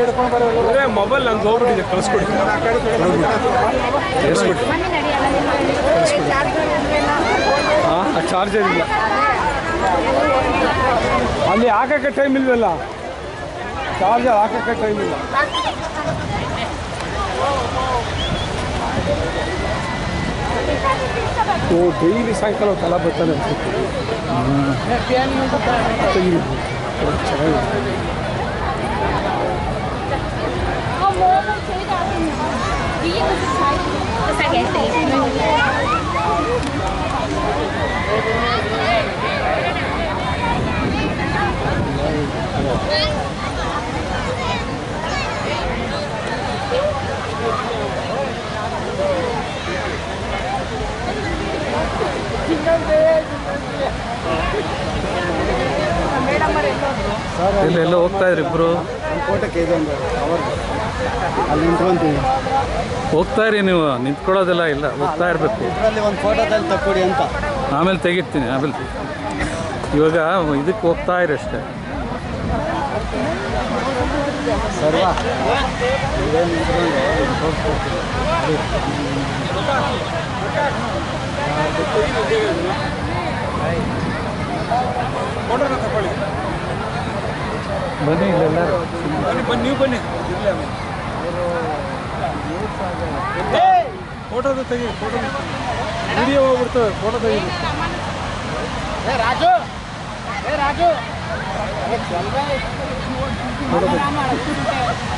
ಅಂದರೆ ಮೊಬೈಲ್ ನಂದು ಹೋಗ್ಬಿಟ್ಟಿದೆ, ಕಳಿಸ್ಕೊಡಿ. ಕಳಿಸ್ಕೊಡಿ. ಹಾಂ ಚಾರ್ಜರ್ ಇಲ್ಲ ಅಲ್ಲಿ ಹಾಕಕ್ಕೆ ಟೈಮ್ ಇಲ್ವಲ್ಲ? ಚಾರ್ಜರ್ ಹಾಕಕ್ಕೆ ಟೈಮ್ ಇಲ್ಲ. ಓ ಡೈಲಿ ಸಾಯಂಕಾಲ ತಲ ಬರ್ತಾನೆ ಅನ್ಸುತ್ತೆ. ಚೆನ್ನಾಗಿದೆ ಎಲ್ಲೆಲ್ಲ ಹೋಗ್ತಾ ಇದ್ರಿ ಇಬ್ರು ಫೋಟೋಕ್ಕೆ ಇದೊಂದು ಕವರ್ ಅಲ್ಲಿ ಎಲ್ಲ ಹೋಗ್ತಾ ಇರಿ ನೀವು, ನಿಂತ್ಕೊಳ್ಳೋದಿಲ್ಲ ಇಲ್ಲ, ಹೋಗ್ತಾ ಇರಬೇಕು. ಒಂದು ಫೋಟೋದಲ್ಲಿ ಅಂತ ಆಮೇಲೆ ತೆಗಿತೀನಿ. ಆಮೇಲೆ ಇವಾಗ ಇದಕ್ಕೆ ಹೋಗ್ತಾ ಇರಿ ಅಷ್ಟೇ. ಸರ್ವ ಬನ್ನಿ ಇಲ್ಲೆಲ್ಲ ಬನ್ನಿ ಬನ್ನಿ ನೀವು ಬನ್ನಿ. ಇಲ್ಲೇ ಫೋಟೋದು ತೆಗಿ ಫೋಟೋ ವಿಡಿಯೋ ಹೋಗ್ಬಿಡ್ತವೆ ಫೋಟೋ ತೆಗಿ. ರಾಜು. ಏ ರಾಜು. ಫೋಟೋ ತೆಗಿ.